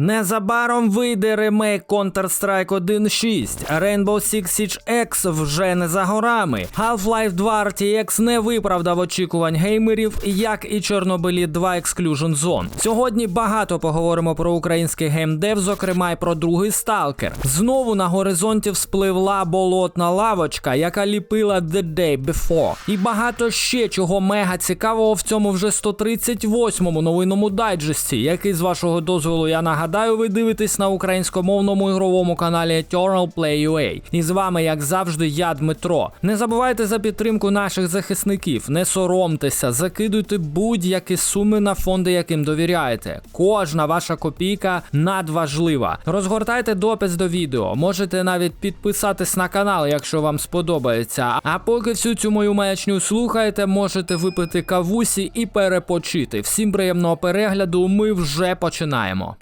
Незабаром вийде ремейк Counter-Strike 1.6. Rainbow Six Siege X вже не за горами. Half-Life 2 RTX не виправдав очікувань геймерів, як і Чорнобилі 2 Exclusion Zone. Сьогодні багато поговоримо про український геймдев, зокрема й про другий сталкер. Знову на горизонті вспливла болотна лавочка, яка ліпила The Day Before. І багато ще чого мега цікавого в цьому вже 138-му новинному дайджесті, який з вашого дозволу я нагадаю, ви дивитесь на українськомовному ігровому каналі Eternal Play UA. І з вами, як завжди, я Дмитро. Не забувайте за підтримку наших захисників, не соромтеся, закидуйте будь-які суми на фонди, яким довіряєте. Кожна ваша копійка надважлива. Розгортайте допис до відео, можете навіть підписатись на канал, якщо вам сподобається. А поки всю цю мою маячню слухаєте, можете випити кавусі і перепочити. Всім приємного перегляду. Ми вже починаємо.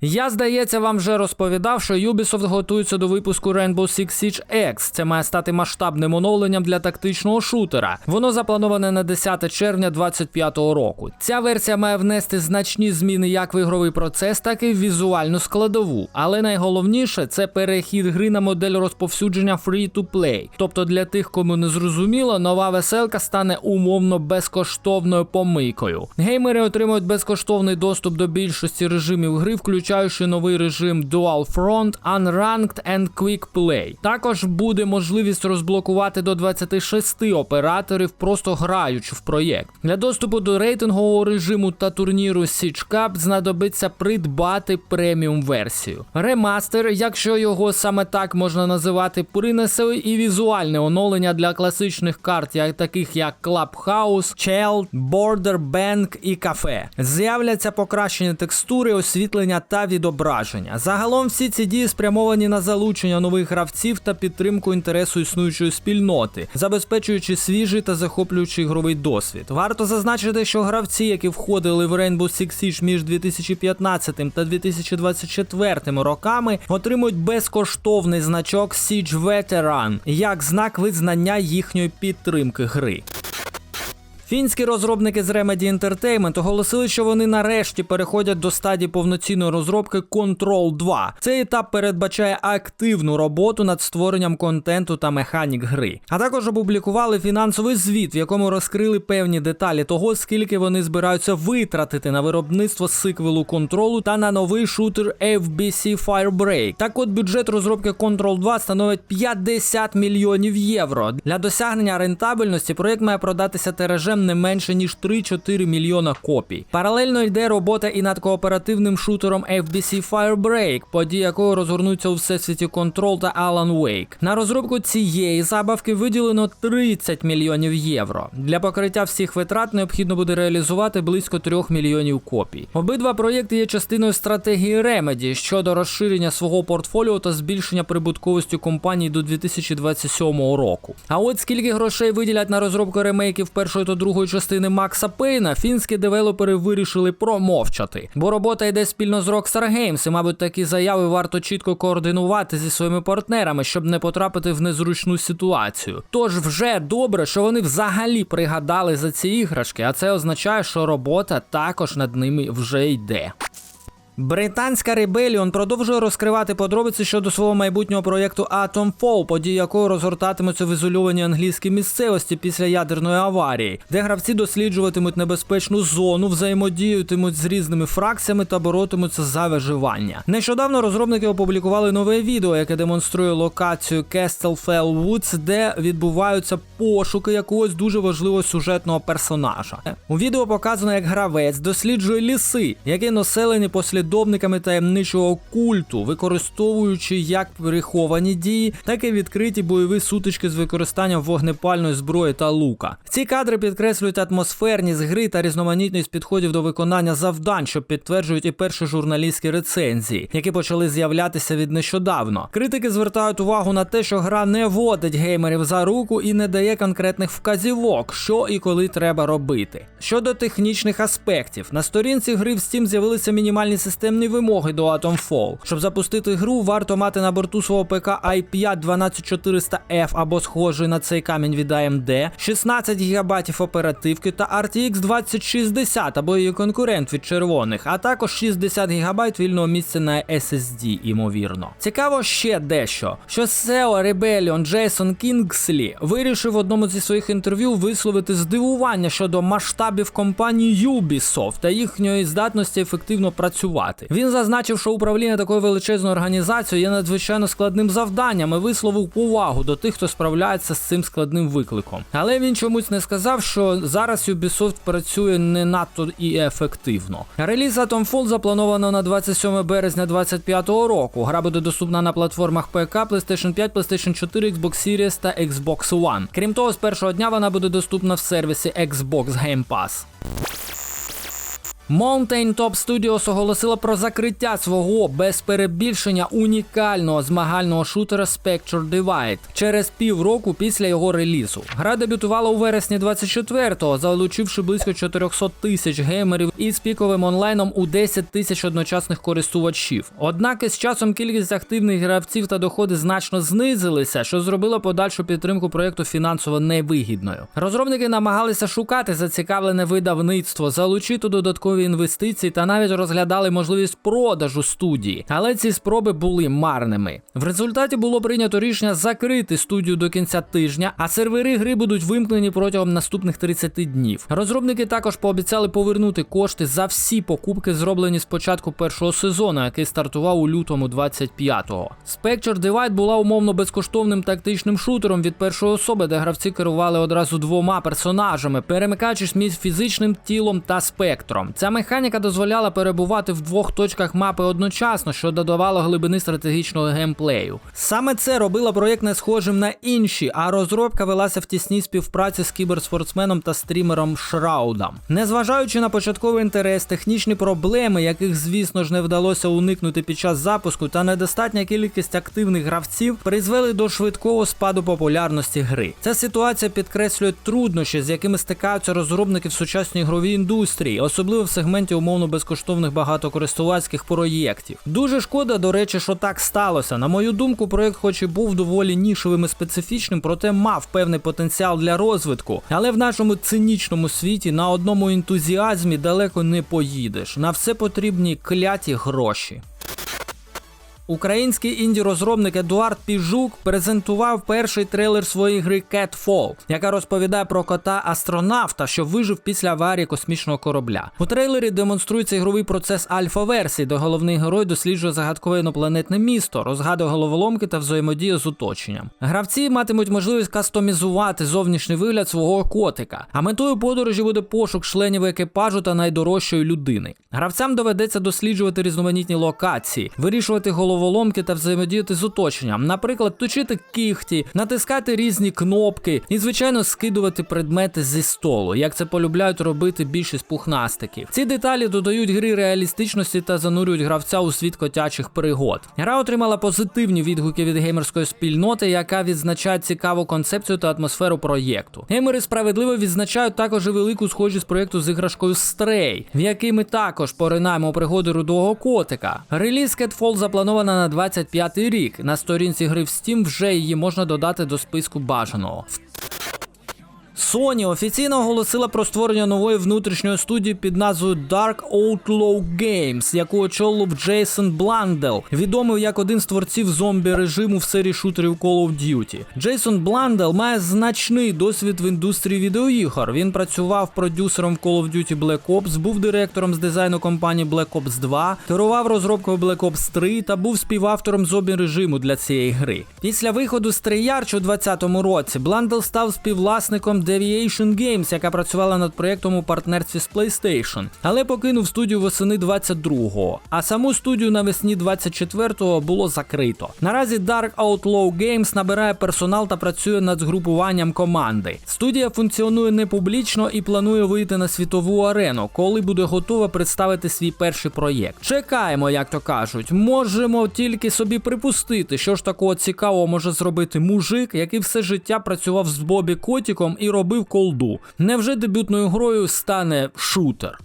Я, здається, вам вже розповідав, що Ubisoft готується до випуску Rainbow Six Siege X. Це має стати масштабним оновленням для тактичного шутера. Воно заплановане на 10 червня 2025 року. Ця версія має внести значні зміни як в ігровий процес, так і в візуальну складову. Але найголовніше це перехід гри на модель розповсюдження free-to-play. Тобто для тих, кому не зрозуміло, нова веселка стане умовно безкоштовною помийкою. Геймери отримують безкоштовний доступ до більшості режимів гри, включаючи новий режим Dual Front, Unranked and Quick Play. Також буде можливість розблокувати до 26 операторів, просто граючи в проєкт. Для доступу до рейтингового режиму та турніру Siege Cup знадобиться придбати преміум версію. Ремастер, якщо його саме так можна називати, принесе і візуальне оновлення для класичних карт, як таких як Clubhouse, Cheld, Border Bank і кафе. З'являться покращені текстури, освітлення та відображення. Загалом всі ці дії спрямовані на залучення нових гравців та підтримку інтересу існуючої спільноти, забезпечуючи свіжий та захоплюючий ігровий досвід. Варто зазначити, що гравці, які входили в Rainbow Six Siege між 2015 та 2024 роками, отримують безкоштовний значок Siege Veteran як знак визнання їхньої підтримки гри. Фінські розробники з Remedy Entertainment оголосили, що вони нарешті переходять до стадії повноцінної розробки Control 2. Цей етап передбачає активну роботу над створенням контенту та механік гри. А також опублікували фінансовий звіт, в якому розкрили певні деталі того, скільки вони збираються витратити на виробництво сиквелу контролу та на новий шутер FBC Firebreak. Так от бюджет розробки Control 2 становить 50 мільйонів євро. Для досягнення рентабельності проєкт має продатися тиражем не менше ніж 3-4 мільйона копій. Паралельно йде робота і над кооперативним шутером FBC Firebreak, події якого розгорнуться у всесвіті Control та Alan Wake. На розробку цієї забавки виділено 30 мільйонів євро. Для покриття всіх витрат необхідно буде реалізувати близько 3 мільйонів копій. Обидва проєкти є частиною стратегії Remedy щодо розширення свого портфоліо та збільшення прибутковості компанії до 2027 року. А от скільки грошей виділять на розробку ремейків першої та другої частини Макса Пейна, фінські девелопери вирішили промовчати. Бо робота йде спільно з Rockstar Games, і, мабуть, такі заяви варто чітко координувати зі своїми партнерами, щоб не потрапити в незручну ситуацію. Тож вже добре, що вони взагалі пригадали за ці іграшки, а це означає, що робота також над ними вже йде. Британська Rebellion продовжує розкривати подробиці щодо свого майбутнього проєкту Atom Fall, події якого розгортатимуться в ізольованій англійській місцевості після ядерної аварії, де гравці досліджуватимуть небезпечну зону, взаємодіятимуть з різними фракціями та боротимуться за виживання. Нещодавно розробники опублікували нове відео, яке демонструє локацію Castlefell Woods, де відбуваються пошуки якогось дуже важливого сюжетного персонажа. У відео показано, як гравець досліджує ліси, які населені послідовно послідовниками таємничого культу, використовуючи як приховані дії, так і відкриті бойові сутички з використанням вогнепальної зброї та лука. Ці кадри підкреслюють атмосферність гри та різноманітність підходів до виконання завдань, що підтверджують і перші журналістські рецензії, які почали з'являтися від нещодавно. Критики звертають увагу на те, що гра не водить геймерів за руку і не дає конкретних вказівок, що і коли треба робити. Щодо технічних аспектів, на сторінці гри в Steam з'явилися мінімальні системи системні вимоги до Atomfall. Щоб запустити гру, варто мати на борту свого ПК i5 12400F або схожий на цей камінь від AMD, 16 ГБ оперативки та RTX 2060 або її конкурент від червоних, а також 60 ГБ вільного місця на SSD, ймовірно. Цікаво ще дещо, що SEO Rebellion Джейсон Кінгслі вирішив в одному зі своїх інтерв'ю висловити здивування щодо масштабів компанії Ubisoft та їхньої здатності ефективно працювати. Він зазначив, що управління такою величезною організацією є надзвичайно складним завданням і висловив повагу до тих, хто справляється з цим складним викликом. Але він чомусь не сказав, що зараз Ubisoft працює не надто і ефективно. Реліз Atomfall заплановано на 27 березня 2025 року. Гра буде доступна на платформах ПК, PlayStation 5, PlayStation 4, Xbox Series та Xbox One. Крім того, з першого дня вона буде доступна в сервісі Xbox Game Pass. Mountain Top Studios оголосила про закриття свого без перебільшення унікального змагального шутера Spectre Divide через півроку після його релізу. Гра дебютувала у вересні 24-го, залучивши близько 400 тисяч геймерів із піковим онлайном у 10 тисяч одночасних користувачів. Однак із часом кількість активних гравців та доходи значно знизилися, що зробило подальшу підтримку проєкту фінансово невигідною. Розробники намагалися шукати зацікавлене видавництво, залучити додаткові інвестиції та навіть розглядали можливість продажу студії, але ці спроби були марними. В результаті було прийнято рішення закрити студію до кінця тижня, а сервери гри будуть вимкнені протягом наступних 30 днів. Розробники також пообіцяли повернути кошти за всі покупки, зроблені з початку першого сезону, який стартував у лютому 25-го. Spectre Divide була умовно безкоштовним тактичним шутером від першої особи, де гравці керували одразу двома персонажами, перемикаючись між фізичним тілом та спектром. Ця механіка дозволяла перебувати в двох точках мапи одночасно, що додавало глибини стратегічного геймплею. Саме це робило проєкт не схожим на інші, а розробка велася в тісній співпраці з кіберспортсменом та стрімером Шраудом. Незважаючи на початковий інтерес, технічні проблеми, яких, звісно ж, не вдалося уникнути під час запуску, та недостатня кількість активних гравців призвели до швидкого спаду популярності гри. Ця ситуація підкреслює труднощі, з якими стикаються розробники в сучасній ігровій індустрії, особливо в сегменті умовно безкоштовних багатокористувацьких проєктів. Дуже шкода, до речі, що так сталося. На мою думку, проєкт, хоч і був доволі нішовим і специфічним, проте мав певний потенціал для розвитку. Але в нашому цинічному світі на одному ентузіазмі далеко не поїдеш. На все потрібні кляті гроші. Український інді-розробник Едуард Піжук презентував перший трейлер своєї гри Catfall, яка розповідає про кота астронавта, що вижив після аварії космічного корабля. У трейлері демонструється ігровий процес альфа-версії, де головний герой досліджує загадкове інопланетне місто, розгадує головоломки та взаємодіє з оточенням. Гравці матимуть можливість кастомізувати зовнішній вигляд свого котика. А метою подорожі буде пошук членів екіпажу та найдорожчої людини. Гравцям доведеться досліджувати різноманітні локації, вирішувати головоломки та взаємодіяти з оточенням, наприклад, точити кіхті, натискати різні кнопки і, звичайно, скидувати предмети зі столу, як це полюбляють робити більшість пухнастиків. Ці деталі додають гри реалістичності та занурюють гравця у світ котячих пригод. Гра отримала позитивні відгуки від геймерської спільноти, яка відзначає цікаву концепцію та атмосферу проєкту. Геймери справедливо відзначають також і велику схожість проєкту з іграшкою Stray, в який ми також поринаємо пригоди рудого котика. Реліз Catfall заплановано на 25 рік. На сторінці гри в Steam вже її можна додати до списку бажаного. Sony офіційно оголосила про створення нової внутрішньої студії під назвою Dark Outlaw Games, яку очолив Джейсон Бландел, відомий як один з творців зомбі режиму в серії шутерів Call of Duty. Джейсон Бландел має значний досвід в індустрії відеоігор. Він працював продюсером в Call of Duty Black Ops, був директором з дизайну компанії Black Ops 2, керував розробкою Black Ops 3 та був співавтором зомбі режиму для цієї гри. Після виходу з Treyarch у 2020 році Бландел став співвласником Deviation Games, яка працювала над проєктом у партнерстві з PlayStation, але покинув студію восени 22-го, а саму студію навесні 24-го було закрито. Наразі Dark Outlaw Games набирає персонал та працює над згрупуванням команди. Студія функціонує не публічно і планує вийти на світову арену, коли буде готова представити свій перший проєкт. Чекаємо, як то кажуть. Можемо тільки собі припустити, що ж такого цікавого може зробити мужик, який все життя працював з Бобі Котіком і робив колду. Невже дебютною грою стане шутер?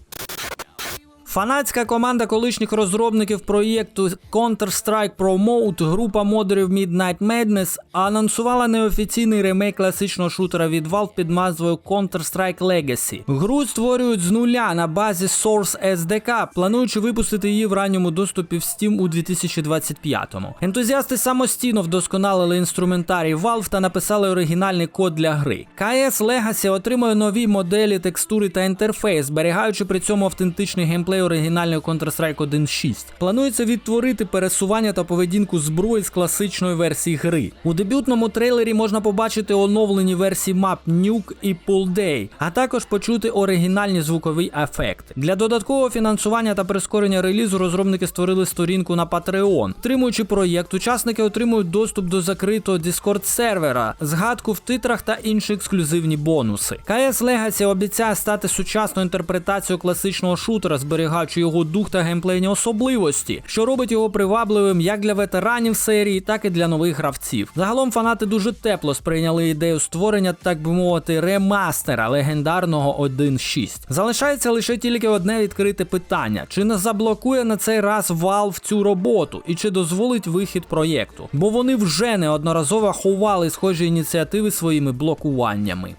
Фанатська команда колишніх розробників проєкту Counter-Strike Pro Mode, група модерів Midnight Madness, анонсувала неофіційний ремейк класичного шутера від Valve під назвою Counter-Strike Legacy. Гру створюють з нуля на базі Source SDK, плануючи випустити її в ранньому доступі в Steam у 2025-му. Ентузіасти самостійно вдосконалили інструментарій Valve та написали оригінальний код для гри. KS Legacy отримує нові моделі, текстури та інтерфейс, зберігаючи при цьому автентичний геймплей оригінальної Counter-Strike 1.6. Планується відтворити пересування та поведінку зброї з класичної версії гри. У дебютному трейлері можна побачити оновлені версії мап Nuke і Pool Day, а також почути оригінальні звукові ефекти. Для додаткового фінансування та прискорення релізу розробники створили сторінку на Patreon. Тримуючи проєкт, учасники отримують доступ до закритого Discord сервера, згадку в титрах та інші ексклюзивні бонуси. CS Legacy обіцяє стати сучасною інтерпретацією класичного шутера, зберігаючи його дух та геймплейні особливості, що робить його привабливим як для ветеранів серії, так і для нових гравців. Загалом фанати дуже тепло сприйняли ідею створення, так би мовити, ремастера легендарного 1.6. Залишається лише тільки одне відкрите питання: чи не заблокує на цей раз Valve цю роботу, і чи дозволить вихід проєкту? Бо вони вже неодноразово ховали схожі ініціативи своїми блокуваннями.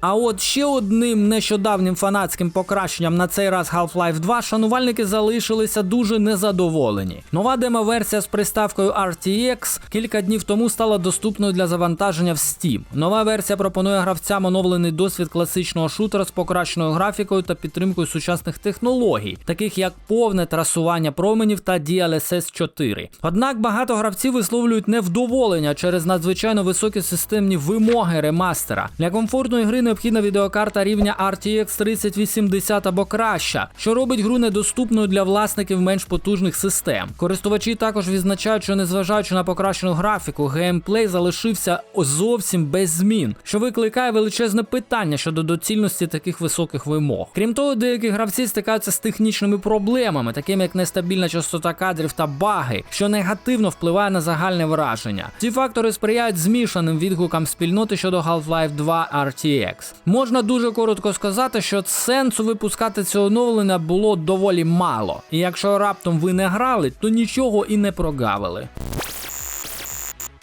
А от ще одним нещодавнім фанатським покращенням на цей раз Half-Life 2 шанувальники залишилися дуже незадоволені. Нова демо-версія з приставкою RTX кілька днів тому стала доступною для завантаження в Steam. Нова версія пропонує гравцям оновлений досвід класичного шутера з покращеною графікою та підтримкою сучасних технологій, таких як повне трасування променів та DLSS 4. Однак багато гравців висловлюють невдоволення через надзвичайно високі системні вимоги ремастера. Для комфортної гри необхідна відеокарта рівня RTX 3080 або краща, що робить гру недоступною для власників менш потужних систем. Користувачі також відзначають, що незважаючи на покращену графіку, геймплей залишився зовсім без змін, що викликає величезне питання щодо доцільності таких високих вимог. Крім того, деякі гравці стикаються з технічними проблемами, такими як нестабільна частота кадрів та баги, що негативно впливає на загальне враження. Ці фактори сприяють змішаним відгукам спільноти щодо Half-Life 2 RTX. Можна дуже коротко сказати, що сенсу випускати це оновлення було доволі мало. І якщо раптом ви не грали, то нічого і не прогавили.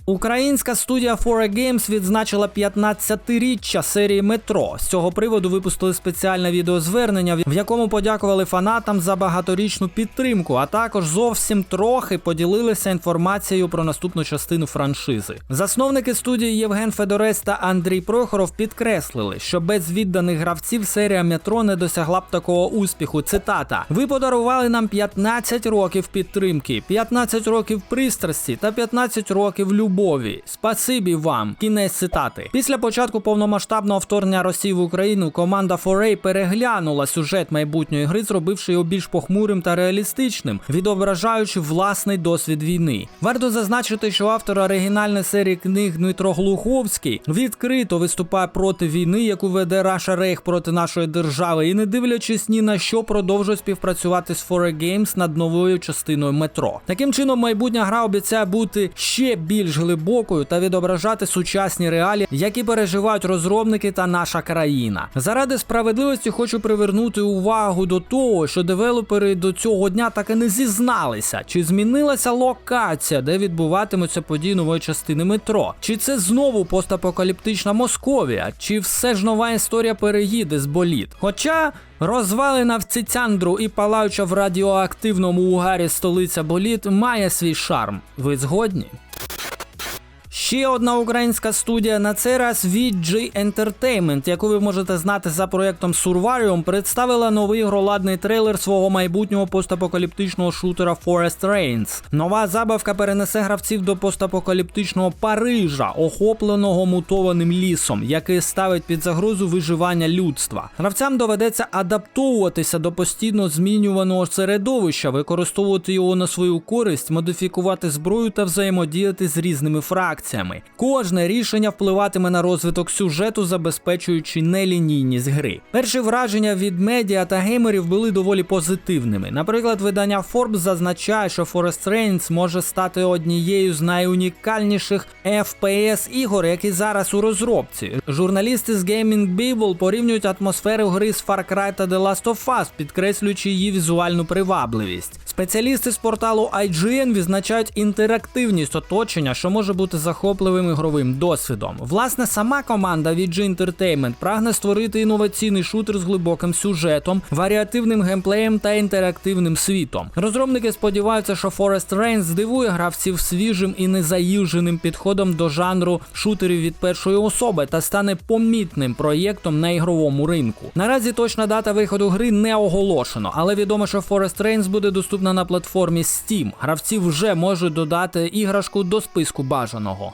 Українська студія 4 Games відзначила 15-річчя серії Метро. З цього приводу випустили спеціальне відеозвернення, в якому подякували фанатам за багаторічну підтримку, а також зовсім трохи поділилися інформацією про наступну частину франшизи. Засновники студії Євген Федорець та Андрій Прохоров підкреслили, що без відданих гравців серія Метро не досягла б такого успіху. Цитата: ви подарували нам 15 років підтримки, 15 років пристрасті та 15 років любові. Спасибі вам. Кінець цитати. Після початку повномасштабного вторгнення Росії в Україну команда 4A переглянула сюжет майбутньої гри, зробивши його більш похмурим та реалістичним, відображаючи власний досвід війни. Варто зазначити, що автор оригінальної серії книг Дмитро Глуховський відкрито виступає проти війни, яку веде Раша Рейх проти нашої держави, і не дивлячись ні на що продовжує співпрацювати з 4A Games над новою частиною метро. Таким чином, майбутня гра обіцяє бути ще більш глибокою та відображати сучасні реалії, які переживають розробники та наша країна. Заради справедливості хочу привернути увагу до того, що девелопери до цього дня так і не зізналися, чи змінилася локація, де відбуватимуться події нової частини метро, чи це знову постапокаліптична Московія, чи все ж нова історія переїде з боліт. Хоча. Розвалена в Цицяндру і палаюча в радіоактивному угарі столиця боліт має свій шарм. Ви згодні? Ще одна українська студія на цей раз VG Entertainment, яку ви можете знати за проєктом Survarium, представила новий гроладний трейлер свого майбутнього постапокаліптичного шутера Forest Reigns. Нова забавка перенесе гравців до постапокаліптичного Парижа, охопленого мутованим лісом, який ставить під загрозу виживання людства. Гравцям доведеться адаптовуватися до постійно змінюваного середовища, використовувати його на свою користь, модифікувати зброю та взаємодіяти з різними фракціями. Інструкціями. Кожне рішення впливатиме на розвиток сюжету, забезпечуючи нелінійність гри. Перші враження від медіа та геймерів були доволі позитивними. Наприклад, видання Forbes зазначає, що Forest Reigns може стати однією з найунікальніших FPS ігор, які зараз у розробці. Журналісти з Gaming Bible порівнюють атмосферу гри з Far Cry та The Last of Us, підкреслюючи її візуальну привабливість. Спеціалісти з порталу IGN відзначають інтерактивність оточення, що може бути захопливим ігровим досвідом. Власне, сама команда VG Entertainment прагне створити інноваційний шутер з глибоким сюжетом, варіативним геймплеєм та інтерактивним світом. Розробники сподіваються, що Forest Reigns здивує гравців свіжим і незаїждженим підходом до жанру шутерів від першої особи та стане помітним проєктом на ігровому ринку. Наразі точна дата виходу гри не оголошено, але відомо, що Forest Reigns буде доступна на платформі Steam. Гравці вже можуть додати іграшку до списку бажаного.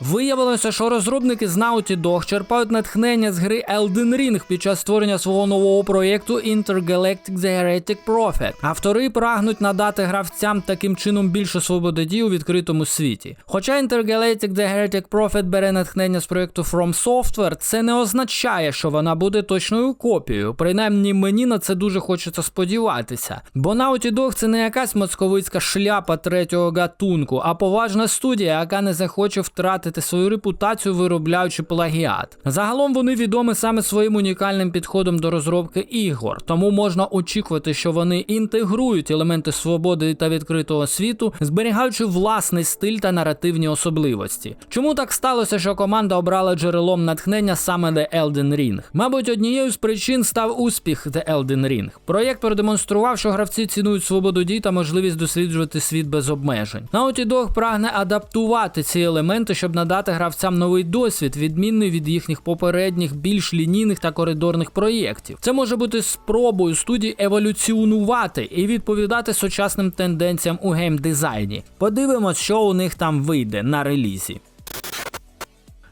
Виявилося, що розробники з Naughty Dog черпають натхнення з гри Elden Ring під час створення свого нового проєкту Intergalactic The Heretic Prophet. Автори прагнуть надати гравцям таким чином більше свободи дій у відкритому світі. Хоча Intergalactic The Heretic Prophet бере натхнення з проєкту From Software, це не означає, що вона буде точною копією. Принаймні мені на це дуже хочеться сподіватися. Бо Naughty Dog це не якась московицька шляпа третього гатунку, а поважна студія, яка не захоче втратити свою репутацію, виробляючи плагіат. Загалом вони відомі саме своїм унікальним підходом до розробки ігор, тому можна очікувати, що вони інтегрують елементи свободи та відкритого світу, зберігаючи власний стиль та наративні особливості. Чому так сталося, що команда обрала джерелом натхнення саме The Elden Ring? Мабуть, однією з причин став успіх The Elden Ring. Проєкт продемонстрував, що гравці цінують свободу дій та можливість досліджувати світ без обмежень. Naughty Dog прагне адаптувати ці елементи, щоб надати гравцям новий досвід, відмінний від їхніх попередніх, більш лінійних та коридорних проєктів. Це може бути спробою студії еволюціонувати і відповідати сучасним тенденціям у геймдизайні. Подивимось, що у них там вийде на релізі.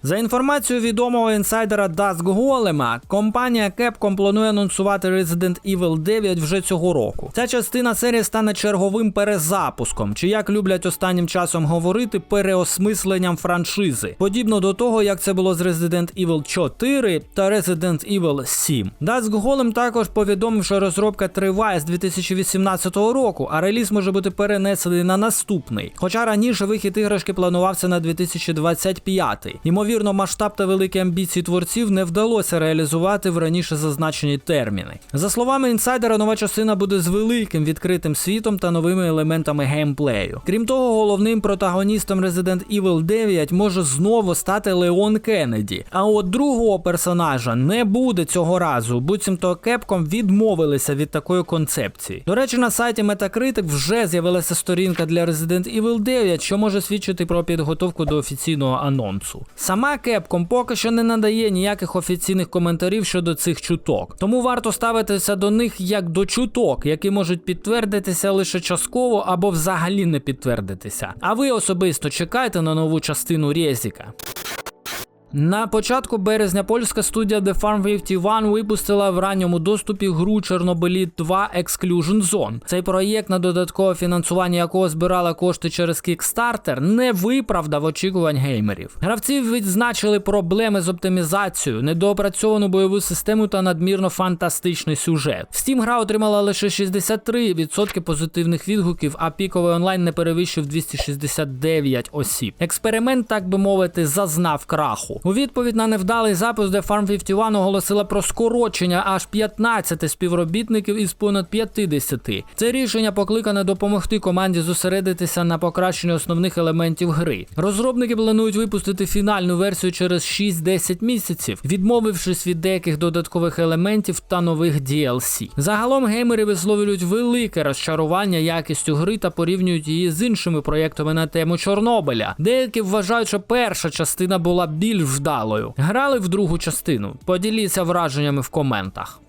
За інформацією відомого інсайдера Dusk Голема, компанія Capcom планує анонсувати Resident Evil 9 вже цього року. Ця частина серії стане черговим перезапуском, чи як люблять останнім часом говорити, переосмисленням франшизи, подібно до того, як це було з Resident Evil 4 та Resident Evil 7. Dusk Голем також повідомив, що розробка триває з 2018 року, а реліз може бути перенесений на наступний. Хоча раніше вихід іграшки планувався на 2025. Ймовірно, масштаб та великі амбіції творців не вдалося реалізувати в раніше зазначені терміни. За словами інсайдера, нова частина буде з великим відкритим світом та новими елементами геймплею. Крім того, головним протагоністом Resident Evil 9 може знову стати Леон Кеннеді. А от другого персонажа не буде цього разу, буцімто Capcom відмовилися від такої концепції. До речі, на сайті Metacritic вже з'явилася сторінка для Resident Evil 9, що може свідчити про підготовку до офіційного анонсу. Сама Capcom поки що не надає ніяких офіційних коментарів щодо цих чуток, тому варто ставитися до них як до чуток, які можуть підтвердитися лише частково або взагалі не підтвердитися. А ви особисто чекаєте на нову частину Резіка. На початку березня польська студія The Farm 51 випустила в ранньому доступі гру Чорнобиліт 2 Exclusion Zone. Цей проєкт, на додаткове фінансування якого збирала кошти через Kickstarter, не виправдав очікувань геймерів. Гравці відзначили проблеми з оптимізацією, недоопрацьовану бойову систему та надмірно фантастичний сюжет. Steam гра отримала лише 63% позитивних відгуків, а піковий онлайн не перевищив 269 осіб. Експеримент, так би мовити, зазнав краху. У відповідь на невдалий запис The Farm 51 оголосила про скорочення аж 15 співробітників із понад 50. Це рішення покликане допомогти команді зосередитися на покращенні основних елементів гри. Розробники планують випустити фінальну версію через 6-10 місяців, відмовившись від деяких додаткових елементів та нових DLC. Загалом геймери висловлюють велике розчарування якістю гри та порівнюють її з іншими проєктами на тему Чорнобиля. Деякі вважають, що перша частина була більш вдалою. Грали в другу частину. Поділіться враженнями в коментах.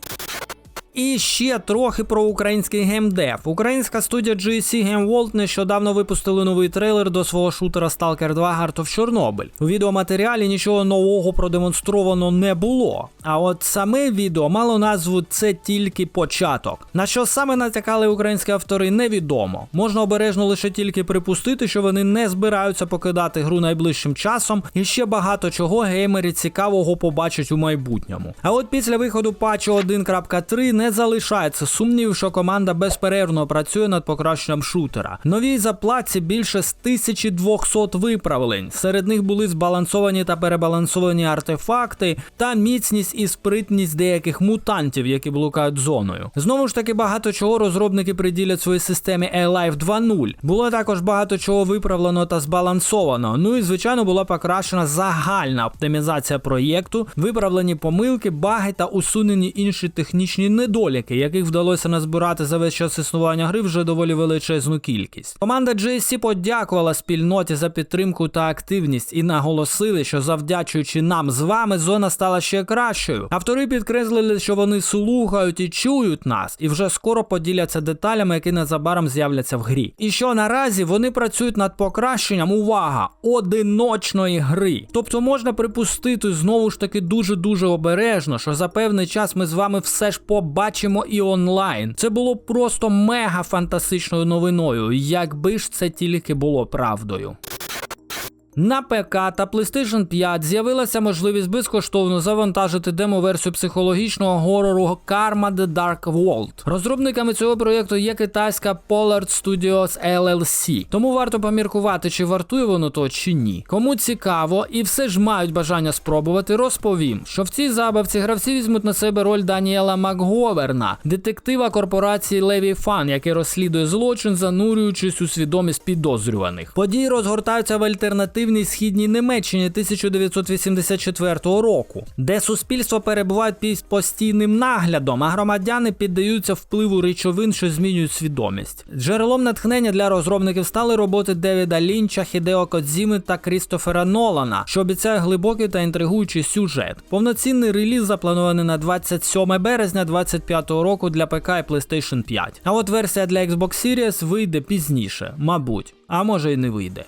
І ще трохи про український геймдев. Українська студія GSC Game World нещодавно випустили новий трейлер до свого шутера Stalker 2 Heart of Chernobyl. У відеоматеріалі нічого нового продемонстровано не було. А от саме відео мало назву Це тільки початок. На що саме натякали українські автори, невідомо. Можна обережно лише тільки припустити, що вони не збираються покидати гру найближчим часом, і ще багато чого геймери цікавого побачать у майбутньому. А от після виходу патчу 1.3 не залишається сумнівів, що команда безперервно працює над покращенням шутера. Новій заплатці більше з 1200 виправлень. Серед них були збалансовані та перебалансовані артефакти та міцність і спритність деяких мутантів, які блукають зоною. Знову ж таки, багато чого розробники приділять своїй системі A-Life 2.0. Було також багато чого виправлено та збалансовано. Ну і звичайно була покращена загальна оптимізація проєкту, виправлені помилки, баги та усунені інші технічні недоліки, яких вдалося назбирати за весь час існування гри вже доволі величезну кількість. Команда GSC подякувала спільноті за підтримку та активність і наголосили, що завдячуючи нам з вами, зона стала ще кращою. Автори підкреслили, що вони слухають і чують нас, і вже скоро поділяться деталями, які незабаром з'являться в грі. І що наразі вони працюють над покращенням, увага, одиночної гри. Тобто можна припустити знову ж таки дуже дуже обережно, що за певний час ми з вами все ж побачимо і онлайн. Це було просто мега фантастичною новиною, якби ж це тільки було правдою. На ПК та PlayStation 5 з'явилася можливість безкоштовно завантажити демо-версію психологічного горору Karma The Dark World. Розробниками цього проєкту є китайська Pollard Studios LLC, тому варто поміркувати, чи вартує воно то чи ні. Кому цікаво і все ж мають бажання спробувати, розповім, що в цій забавці гравці візьмуть на себе роль Даніела Макговерна, детектива корпорації Леві Фан, який розслідує злочин, занурюючись у свідомість підозрюваних. Події розгортаються в альтернативній східній Німеччині 1984 року, де суспільство перебуває під постійним наглядом, а громадяни піддаються впливу речовин, що змінюють свідомість. Джерелом натхнення для розробників стали роботи Девіда Лінча, Хідео Кодзіми та Крістофера Нолана, що обіцяє глибокий та інтригуючий сюжет. Повноцінний реліз запланований на 27 березня 2025 року для ПК і PlayStation 5. А от версія для Xbox Series вийде пізніше, мабуть, а може й не вийде.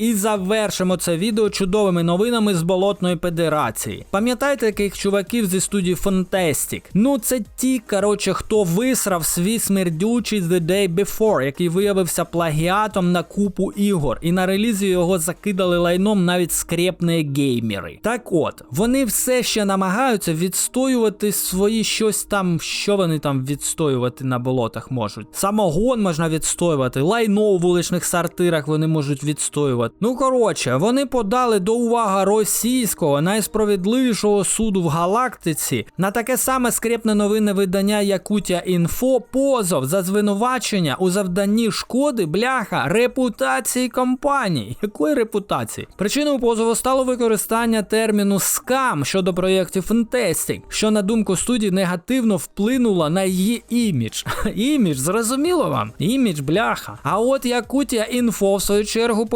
І завершимо це відео чудовими новинами з болотної федерації. Пам'ятаєте таких чуваків зі студії Fantastic? Ну це ті, коротше, хто висрав свій смердючий The Day Before, який виявився плагіатом на купу ігор, і на релізі його закидали лайном навіть скрепні геймери. Так от, вони все ще намагаються відстоювати свої щось там, що вони там відстоювати на болотах можуть. Самогон можна відстоювати, лайно у вуличних сортирах вони можуть відстоювати. Ну коротше, вони подали до уваги російського найсправедливішого суду в галактиці на таке саме скрепне новинне видання Якутія Інфо позов за звинувачення у завданні шкоди бляха репутації компанії. Якої репутації? Причиною позову стало використання терміну скам щодо проєктів Fantastic, що на думку студії негативно вплинуло на її імідж. імідж, зрозуміло вам? Імідж бляха. А от Якутія Інфо в свою чергу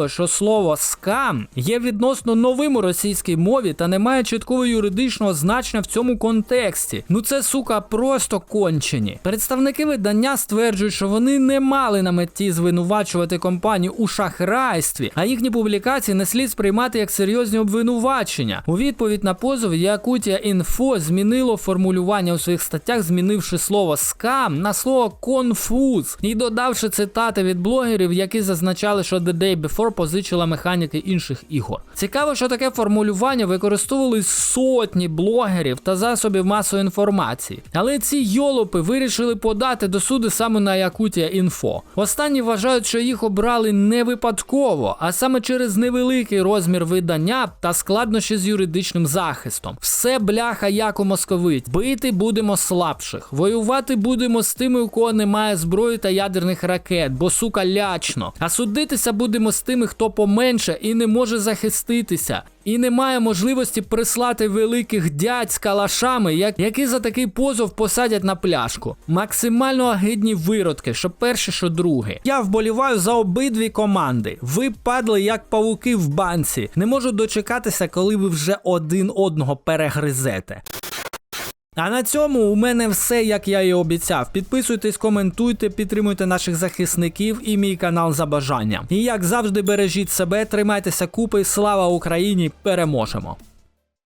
пояснило, що слово скам є відносно новим у російській мові та не має чіткого юридичного значення в цьому контексті. Ну це сука просто кончені. Представники видання стверджують, що вони не мали на меті звинувачувати компанію у шахрайстві, а їхні публікації не слід сприймати як серйозні обвинувачення. У відповідь на позов Якутія Інфо змінило формулювання у своїх статтях, змінивши слово скам на слово конфуз і додавши цитати від блогерів, які зазначали, що The Day Before позичила механіки інших ігор. Цікаво, що таке формулювання використовували сотні блогерів та засобів масової інформації. Але ці йолопи вирішили подати до суду саме на Якутія Інфо. Останні вважають, що їх обрали не випадково, а саме через невеликий розмір видання та складнощі з юридичним захистом. Все бляха, як у московит. Бити будемо слабших, воювати будемо з тими, у кого немає зброї та ядерних ракет, бо сука лячно. А судитися будемо з тими, хто поменше і не може захиститися. І немає можливості прислати великих дядь з калашами, як, які за такий позов посадять на пляшку. Максимально агидні виродки, що перше, що друге. Я вболіваю за обидві команди. Ви падли як павуки в банці. Не можу дочекатися, коли ви вже один одного перегризете. А на цьому у мене все, як я і обіцяв. Підписуйтесь, коментуйте, підтримуйте наших захисників і мій канал за бажанням. І як завжди, бережіть себе, тримайтеся купи, слава Україні! Переможемо!